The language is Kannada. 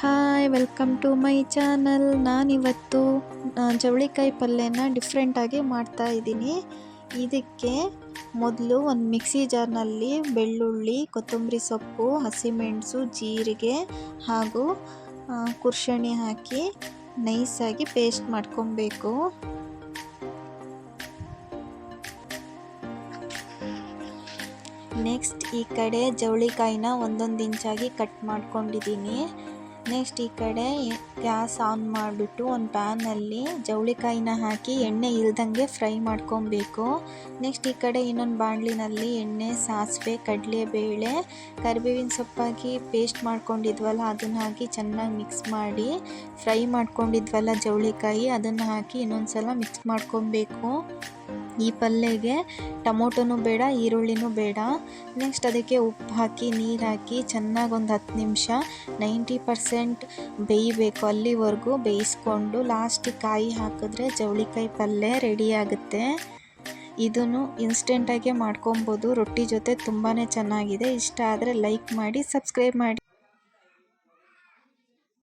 Hi, welcome to my channel. ನಾನಿವತ್ತು ಜವಳಿಕಾಯಿ ಪಲ್ಯನ ಡಿಫ್ರೆಂಟಾಗಿ ಮಾಡ್ತಾ ಇದ್ದೀನಿ. ಇದಕ್ಕೆ ಮೊದಲು ಒಂದು ಮಿಕ್ಸಿ ಜಾರ್ನಲ್ಲಿ ಬೆಳ್ಳುಳ್ಳಿ, ಕೊತ್ತಂಬರಿ ಸೊಪ್ಪು, ಹಸಿಮೆಣಸು, ಜೀರಿಗೆ ಹಾಗೂ ಕುರ್ಷಣಿ ಹಾಕಿ ನೈಸಾಗಿ ಪೇಸ್ಟ್ ಮಾಡ್ಕೊಬೇಕು. ನೆಕ್ಸ್ಟ್ ಈ ಕಡೆ ಜವಳಿಕಾಯಿನ ಒಂದೊಂದು ಇಂಚಾಗಿ ಕಟ್ ಮಾಡ್ಕೊಂಡಿದ್ದೀನಿ. ನೆಕ್ಸ್ಟ್ ಈ ಕಡೆ ಗ್ಯಾಸ್ ಆನ್ ಮಾಡಿಬಿಟ್ಟು ಒಂದು ಪ್ಯಾನಲ್ಲಿ ಜವಳಿಕಾಯಿನ ಹಾಕಿ ಎಣ್ಣೆ ಇಲ್ದಂಗೆ ಫ್ರೈ ಮಾಡ್ಕೊಬೇಕು. ನೆಕ್ಸ್ಟ್ ಈ ಕಡೆ ಇನ್ನೊಂದು ಬಾಣಲಿನಲ್ಲಿ ಎಣ್ಣೆ, ಸಾಸಿವೆ, ಕಡಲೆಬೇಳೆ, ಕರಿಬೇವಿನ ಸೊಪ್ಪಾಗಿ ಪೇಸ್ಟ್ ಮಾಡ್ಕೊಂಡಿದ್ವಲ್ಲ, ಅದನ್ನು ಹಾಕಿ ಚೆನ್ನಾಗಿ ಮಿಕ್ಸ್ ಮಾಡಿ ಫ್ರೈ ಮಾಡ್ಕೊಂಡಿದ್ವಲ್ಲ ಜವಳಿಕಾಯಿ, ಅದನ್ನು ಹಾಕಿ ಇನ್ನೊಂದು ಸಲ ಮಿಕ್ಸ್ ಮಾಡ್ಕೊಬೇಕು. ಈ ಪಲ್ಯಗೆ ಟೊಮೊಟೊನೂ ಬೇಡ, ಈರುಳ್ಳಿನೂ ಬೇಡ. ನೆಕ್ಸ್ಟ್ ಅದಕ್ಕೆ ಉಪ್ಪು ಹಾಕಿ, ನೀರು ಹಾಕಿ ಚೆನ್ನಾಗಿ ಒಂದು ಹತ್ತು ನಿಮಿಷ, ನೈಂಟಿ ಪರ್ಸೆಂಟ್ ಬೇಯಬೇಕು. ಅಲ್ಲಿವರೆಗೂ ಬೇಯಿಸ್ಕೊಂಡು ಲಾಸ್ಟಿಗೆ ಕಾಯಿ ಹಾಕಿದ್ರೆ ಜವಳಿಕಾಯಿ ಪಲ್ಯ ರೆಡಿ ಆಗುತ್ತೆ. ಇದನ್ನು ಇನ್ಸ್ಟೆಂಟಾಗೆ ಮಾಡ್ಕೊಬೋದು. ರೊಟ್ಟಿ ಜೊತೆ ತುಂಬಾ ಚೆನ್ನಾಗಿದೆ. ಇಷ್ಟ ಆದರೆ ಲೈಕ್ ಮಾಡಿ ಸಬ್ಸ್ಕ್ರೈಬ್ ಮಾಡಿ.